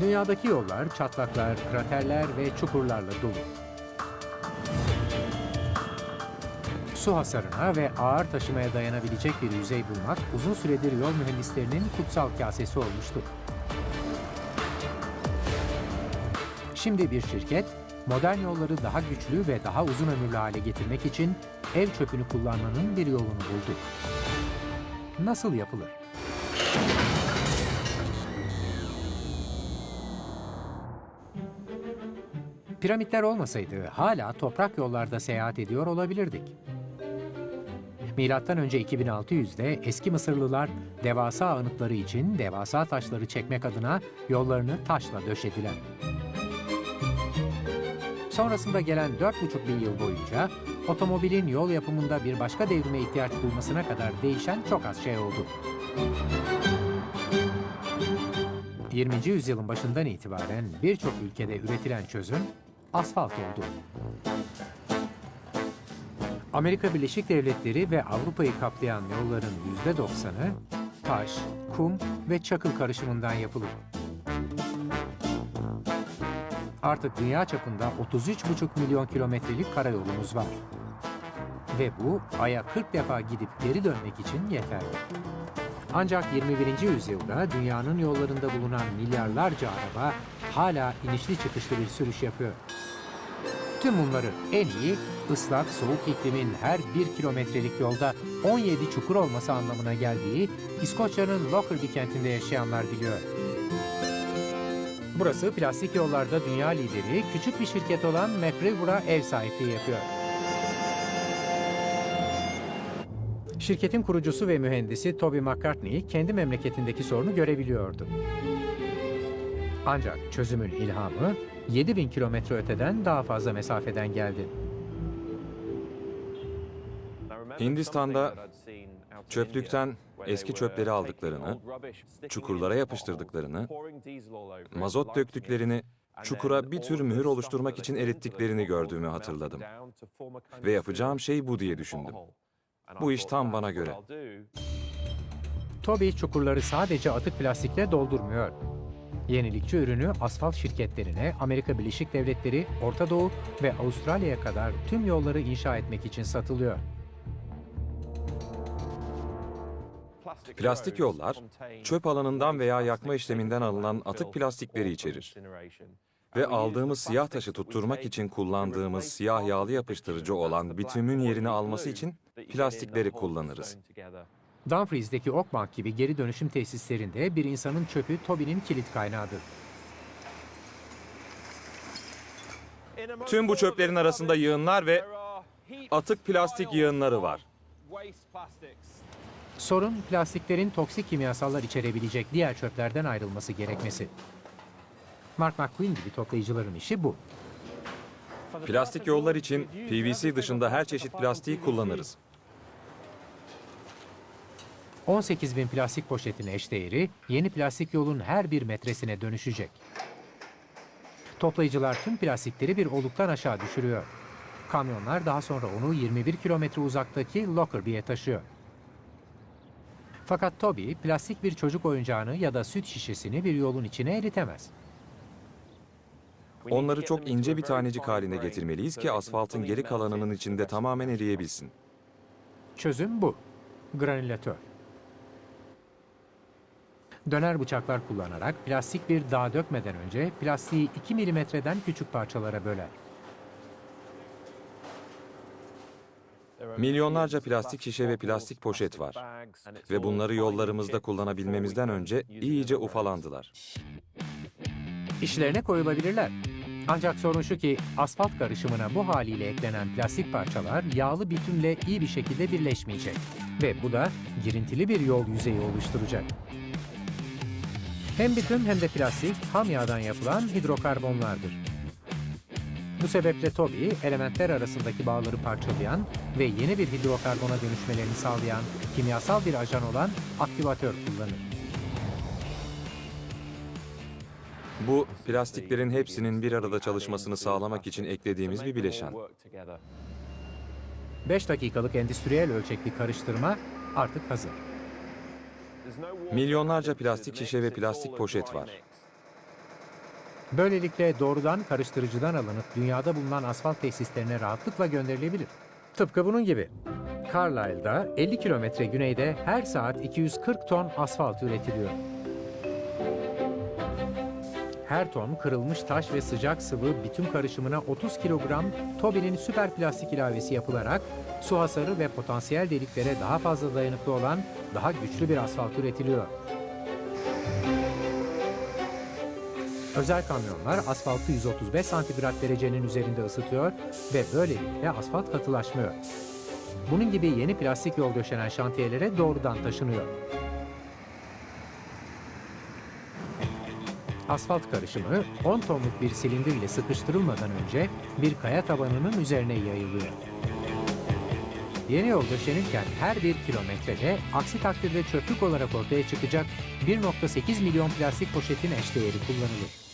Dünyadaki yollar çatlaklar, kraterler ve çukurlarla dolu. Su hasarına ve ağır taşımaya dayanabilecek bir yüzey bulmak uzun süredir yol mühendislerinin kutsal kasesi olmuştu. Şimdi bir şirket modern yolları daha güçlü ve daha uzun ömürlü hale getirmek için ev çöpünü kullanmanın bir yolunu buldu. Nasıl yapılır? Piramitler olmasaydı hala toprak yollarda seyahat ediyor olabilirdik. Milattan önce 2600'de eski Mısırlılar devasa anıtları için devasa taşları çekmek adına yollarını taşla döşediler. Sonrasında gelen 4,5 bin yıl boyunca otomobilin yol yapımında bir başka devrime ihtiyaç duymasına kadar değişen çok az şey oldu. 20. yüzyılın başından itibaren birçok ülkede üretilen çözüm asfalt oldu. Amerika Birleşik Devletleri ve Avrupa'yı kaplayan yolların %90'ı taş, kum ve çakıl karışımından yapılır. Artık dünya çapında 33,5 milyon kilometrelik karayolumuz var. Ve bu Ay'a 40 defa gidip geri dönmek için yeterli. Ancak 21. yüzyılda dünyanın yollarında bulunan milyarlarca araba hala inişli çıkışlı bir sürüş yapıyor. Tüm bunları en iyi ıslak soğuk iklimin her bir kilometrelik yolda 17 çukur olması anlamına geldiği İskoçya'nın Lockerbie kentinde yaşayanlar biliyor. Burası plastik yollarda dünya lideri küçük bir şirket olan MacGregor'a ev sahipliği yapıyor. Şirketin kurucusu ve mühendisi Toby McCartney kendi memleketindeki sorunu görebiliyordu. Ancak çözümün ilhamı 7000 kilometre öteden daha fazla mesafeden geldi. Hindistan'da çöplükten eski çöpleri aldıklarını, çukurlara yapıştırdıklarını, mazot döktüklerini, çukura bir tür mühür oluşturmak için erittiklerini gördüğümü hatırladım. Ve yapacağım şey bu diye düşündüm. Bu iş tam bana göre. Toby çukurları sadece atık plastikle doldurmuyor. Yenilikçi ürünü asfalt şirketlerine Amerika Birleşik Devletleri, Orta Doğu ve Avustralya'ya kadar tüm yolları inşa etmek için satılıyor. Plastik yollar, çöp alanından veya yakma işleminden alınan atık plastikleri içerir. Ve aldığımız siyah taşı tutturmak için kullandığımız siyah yağlı yapıştırıcı olan bitumen yerini alması için plastikleri kullanırız. Dumfries'deki Oakbank gibi geri dönüşüm tesislerinde bir insanın çöpü Toby'nin kilit kaynağıdır. Tüm bu çöplerin arasında yığınlar ve atık plastik yığınları var. Sorun plastiklerin toksik kimyasallar içerebilecek diğer çöplerden ayrılması gerekmesi. Mark McQueen gibi toplayıcıların işi bu. Plastik yollar için PVC dışında her çeşit plastiği kullanırız. 18 bin plastik poşetin eşdeğeri yeni plastik yolun her bir metresine dönüşecek. Toplayıcılar tüm plastikleri bir oluktan aşağı düşürüyor. Kamyonlar daha sonra onu 21 kilometre uzaktaki Lockerbie'ye taşıyor. Fakat Toby plastik bir çocuk oyuncağını ya da süt şişesini bir yolun içine eritemez. Onları çok ince bir tanecik haline getirmeliyiz ki asfaltın geri kalanının içinde tamamen eriyebilsin. Çözüm bu. Granülatör. Döner bıçaklar kullanarak plastik bir dağ dökmeden önce plastiği 2 milimetreden küçük parçalara böler. Milyonlarca plastik şişe ve plastik poşet var. Ve bunları yollarımızda kullanabilmemizden önce iyice ufalandılar. İşlerine koyulabilirler. Ancak sorun şu ki asfalt karışımına bu haliyle eklenen plastik parçalar yağlı bitümle iyi bir şekilde birleşmeyecek. Ve bu da girintili bir yol yüzeyi oluşturacak. Hem bitüm hem de plastik ham yağdan yapılan hidrokarbonlardır. Bu sebeple Toby, elementler arasındaki bağları parçalayan ve yeni bir hidrokarbona dönüşmelerini sağlayan kimyasal bir ajan olan aktivatör kullanır. Bu plastiklerin hepsinin bir arada çalışmasını sağlamak için eklediğimiz bir bileşen. 5 dakikalık endüstriyel ölçekli karıştırma artık hazır. Milyonlarca plastik şişe ve plastik poşet var. Böylelikle doğrudan karıştırıcıdan alınıp dünyada bulunan asfalt tesislerine rahatlıkla gönderilebilir. Tıpkı bunun gibi. Carlisle'da 50 kilometre güneyde her saat 240 ton asfalt üretiliyor. Her ton kırılmış taş ve sıcak sıvı bitum karışımına 30 kilogram Tobin'in süper plastik ilavesi yapılarak su hasarı ve potansiyel deliklere daha fazla dayanıklı olan daha güçlü bir asfalt üretiliyor. Özel kamyonlar asfaltı 135 santigrat derecenin üzerinde ısıtıyor ve böylelikle asfalt katılaşmıyor. Bunun gibi yeni plastik yol döşenen şantiyelere doğrudan taşınıyor. Asfalt karışımı 10 tonluk bir silindir ile sıkıştırılmadan önce bir kaya tabanının üzerine yayılıyor. Yeni yol döşenirken her bir kilometrede aksi takdirde çöplük olarak ortaya çıkacak 1.8 milyon plastik poşetin eşdeğeri kullanılır.